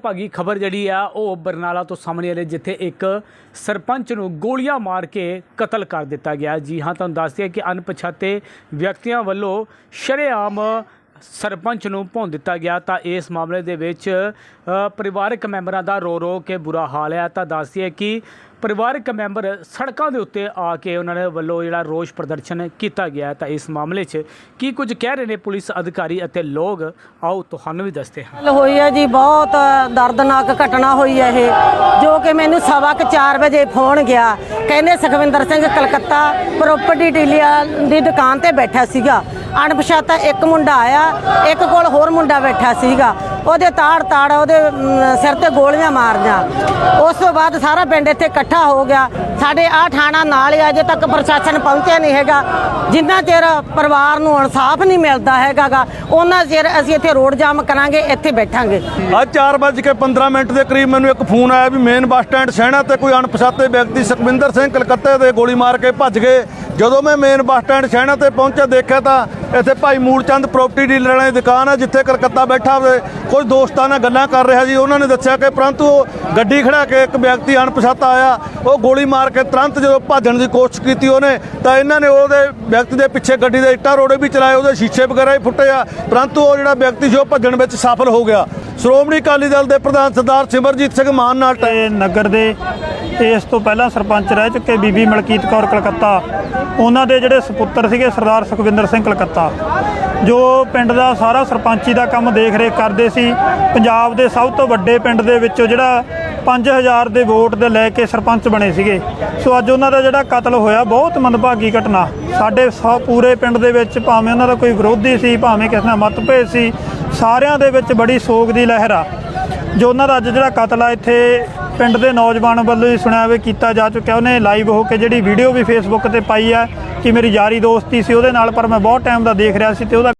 ਭਾਗੀ ਖਬਰ ਜਿਹੜੀ ਆ, ਉਹ ਬਰਨਾਲਾ ਤੋਂ ਸਾਹਮਣੇ ਆ ਰਹੀ ਜਿੱਥੇ ਇੱਕ ਸਰਪੰਚ ਨੂੰ ਗੋਲੀਆਂ ਮਾਰ ਕੇ ਕਤਲ ਕਰ ਦਿੱਤਾ ਗਿਆ। ਜੀ ਹਾਂ, ਤੁਹਾਨੂੰ ਦੱਸ ਦਈਏ ਕਿ ਅਣਪਛਾਤੇ ਵਿਅਕਤੀਆਂ ਵੱਲੋਂ ਸ਼ਰੇਆਮ ਸਰਪੰਚ ਨੂੰ ਭੁੰਨ ਦਿੱਤਾ ਗਿਆ ਤਾਂ ਇਸ ਮਾਮਲੇ ਦੇ ਵਿੱਚ ਪਰਿਵਾਰਕ ਮੈਂਬਰਾਂ ਦਾ ਰੋ ਰੋ ਕੇ ਬੁਰਾ ਹਾਲ ਹੈ। ਤਾਂ ਦੱਸ ਦਈਏ ਕਿ ਪਰਿਵਾਰਕ ਮੈਂਬਰ ਸੜਕਾਂ ਦੇ ਉੱਤੇ ਆ ਕੇ ਉਹਨਾਂ ਦੇ ਵੱਲੋਂ ਜਿਹੜਾ ਰੋਸ ਪ੍ਰਦਰਸ਼ਨ ਕੀਤਾ ਗਿਆ ਤਾਂ ਇਸ ਮਾਮਲੇ 'ਚ ਕੀ ਕੁਝ ਕਹਿ ਰਹੇ ਨੇ ਪੁਲਿਸ ਅਧਿਕਾਰੀ ਅਤੇ ਲੋਕ? ਆਓ ਤੁਹਾਨੂੰ ਵੀ ਦੱਸਦੇ ਹਾਂ। ਗੱਲ ਹੋਈ ਹੈ ਜੀ, ਬਹੁਤ ਦਰਦਨਾਕ ਘਟਨਾ ਹੋਈ ਹੈ ਇਹ, ਜੋ ਕਿ ਮੈਨੂੰ ਸਵਾ ਕੁ 4 ਵਜੇ ਫੋਨ ਗਿਆ। ਕਹਿੰਦੇ ਸੁਖਵਿੰਦਰ ਸਿੰਘ ਕਲਕੱਤਾ ਪ੍ਰਾਪਰਟੀ ਡੀਲਰ ਦੀ ਦੁਕਾਨ ਤੇ ਬੈਠਾ ਸੀਗਾ। ਅਣਪਛਾਤਾ ਇੱਕ ਮੁੰਡਾ ਆਇਆ ਇੱਕ ਕੋਲ ਹੋਰ ਮੁੰਡਾ ਬੈਠਾ ਸੀਗਾ। ਉਹਦੇ ਤਾੜ ਤਾੜ ਉਹਦੇ ਸਿਰ ਤੇ ਗੋਲੀਆਂ ਮਾਰੀਆਂ ਉਸ ਤੋਂ ਬਾਅਦ ਸਾਰਾ ਪਿੰਡ ਇੱਥੇ ਇਕੱਠਾ ਹੋ ਗਿਆ। ਸਾਡੇ ਆ ਥਾਣਾ ਨਾਲ ਹੀ ਅਜੇ ਤੱਕ ਪ੍ਰਸ਼ਾਸਨ ਪਹੁੰਚਿਆ ਨਹੀਂ ਹੈਗਾ। ਜਿੰਨਾ ਚਿਰ ਪਰਿਵਾਰ ਨੂੰ ਇਨਸਾਫ ਨਹੀਂ ਮਿਲਦਾ ਹੈਗਾਗਾ ਉਹਨਾਂ ਚਿਰ ਅਸੀਂ ਇੱਥੇ ਰੋਡ ਜਾਮ ਕਰਾਂਗੇ, ਇੱਥੇ ਬੈਠਾਂਗੇ। ਅੱਜ 4:15 ਮਿੰਟ ਦੇ ਕਰੀਬ ਮੈਨੂੰ ਇੱਕ ਫੋਨ ਆਇਆ ਵੀ ਮੇਨ ਬੱਸ ਸਟੈਂਡ ਸਹਿਣਾ ਤੇ ਕੋਈ ਅਣਪਛਾਤੇ ਵਿਅਕਤੀ ਸੁਖਵਿੰਦਰ ਸਿੰਘ ਕਲਕੱਤੇ ਦੇ ਗੋਲੀ ਮਾਰ ਕੇ ਭੱਜ ਗਏ। ਜਦੋਂ ਮੈਂ ਮੇਨ ਬੱਸ ਸਟੈਂਡ ਸਹਿਣਾ ਤੇ ਪਹੁੰਚਿਆ, ਦੇਖਿਆ ਤਾਂ ਇੱਥੇ ਭਾਈ ਮੂਲਚੰਦ ਪ੍ਰਾਪਰਟੀ ਡੀਲਰ ਦੀ ਦੁਕਾਨ ਹੈ ਜਿੱਥੇ ਕਲਕੱਤਾ ਬੈਠਾ ਹੋਵੇ ਕੁਝ ਦੋਸਤਾਂ ਨਾਲ ਗੱਲਾਂ ਕਰ ਰਿਹਾ ਜੀ। ਉਹਨਾਂ ਨੇ ਦੱਸਿਆ ਕਿ ਪਰੰਤੂ ਉਹ ਗੱਡੀ ਖੜਾ ਕੇ ਇੱਕ ਵਿਅਕਤੀ ਅਣਪਛਾਤਾ ਆਇਆ। ਉਹ ਗੋਲੀ ਮਾਰ ਕੇ ਤੁਰੰਤ ਜਦੋਂ ਭੱਜਣ ਦੀ ਕੋਸ਼ਿਸ਼ ਕੀਤੀ ਉਹਨੇ, ਤਾਂ ਇਹਨਾਂ ਨੇ ਉਹਦੇ ਵਿਅਕਤੀ ਦੇ ਪਿੱਛੇ ਗੱਡੀ ਦੇ ਇੱਟਾਂ ਰੋੜੇ ਵੀ ਚਲਾਏ, ਉਹਦੇ ਸ਼ੀਸ਼ੇ ਵਗੈਰਾ ਵੀ ਫੁੱਟੇ ਆ। ਪਰੰਤੂ ਉਹ ਜਿਹੜਾ ਵਿਅਕਤੀ ਸੀ, ਉਹ ਭੱਜਣ ਵਿੱਚ ਸਫਲ ਹੋ ਗਿਆ। ਸ਼੍ਰੋਮਣੀ ਅਕਾਲੀ ਦਲ ਦੇ ਪ੍ਰਧਾਨ ਸਰਦਾਰ ਸਿਮਰਜੀਤ ਸਿੰਘ ਮਾਨ ਨਾਲ ਟ- ਨਗਰ ਦੇ ਇਸ ਤੋਂ ਪਹਿਲਾਂ ਸਰਪੰਚ ਰਹਿ ਚੁੱਕੇ ਬੀਬੀ ਮਲਕੀਤ ਕੌਰ ਕਲਕੱਤਾ। ਉਹਨਾਂ ਦੇ ਜਿਹੜੇ ਸੁਪੁੱਤਰ ਸੀਗੇ ਸਰਦਾਰ ਸੁਖਵਿੰਦਰ ਸਿੰਘ ਕਲਕੱਤਾ। ਜੋ ਪਿੰਡ ਦਾ ਸਾਰਾ ਸਰਪੰਚੀ ਦਾ ਕੰਮ ਦੇਖ ਰੇਖ ਕਰਦੇ ਸੀ, ਪੰਜਾਬ ਦੇ ਸਭ ਤੋਂ ਵੱਡੇ ਪਿੰਡ ਦੇ ਵਿੱਚੋਂ ਜਿਹੜਾ 5000 ਦੇ ਵੋਟ ਦੇ ਲੈ ਕੇ ਸਰਪੰਚ ਬਣੇ ਸੀਗੇ। ਸੋ ਅੱਜ ਉਹਨਾਂ ਦਾ ਜਿਹੜਾ ਕਤਲ ਹੋਇਆ, ਬਹੁਤ ਮੰਦਭਾਗੀ ਘਟਨਾ। ਸਾਡੇ ਸੌ ਪੂਰੇ ਪਿੰਡ ਦੇ ਵਿੱਚ ਭਾਵੇਂ ਉਹਨਾਂ ਦਾ ਕੋਈ ਵਿਰੋਧੀ ਸੀ, ਭਾਵੇਂ ਕਿਸੇ ਨਾਲ ਮਤਭੇਦ ਸੀ, ਸਾਰਿਆਂ ਦੇ ਵਿੱਚ ਬੜੀ ਸੋਗ ਦੀ ਲਹਿਰ ਆ। ਜੋ ਉਹਨਾਂ ਦਾ ਅੱਜ ਜਿਹੜਾ ਕਤਲ ਆ, ਇੱਥੇ ਪਿੰਡ ਦੇ ਨੌਜਵਾਨ ਵੱਲੋਂ ਹੀ ਸੁਣਿਆ ਵੇ ਕੀਤਾ ਜਾ ਚੁੱਕਿਆ। ਉਹਨੇ ਲਾਈਵ ਹੋ ਕੇ ਜਿਹੜੀ ਵੀਡੀਓ ਵੀ ਫੇਸਬੁੱਕ ਤੇ ਪਾਈ ਆ, ਕਿ ਮੇਰੀ ਯਾਰੀ ਦੋਸਤੀ ਸੀ, ਉਹਦੇ ਨਾਲ ਪਰ ਮੈਂ ਬਹੁਤ ਟਾਈਮ ਦਾ ਦੇਖ ਰਿਹਾ ਸੀ ਤੇ ਉਹਦਾ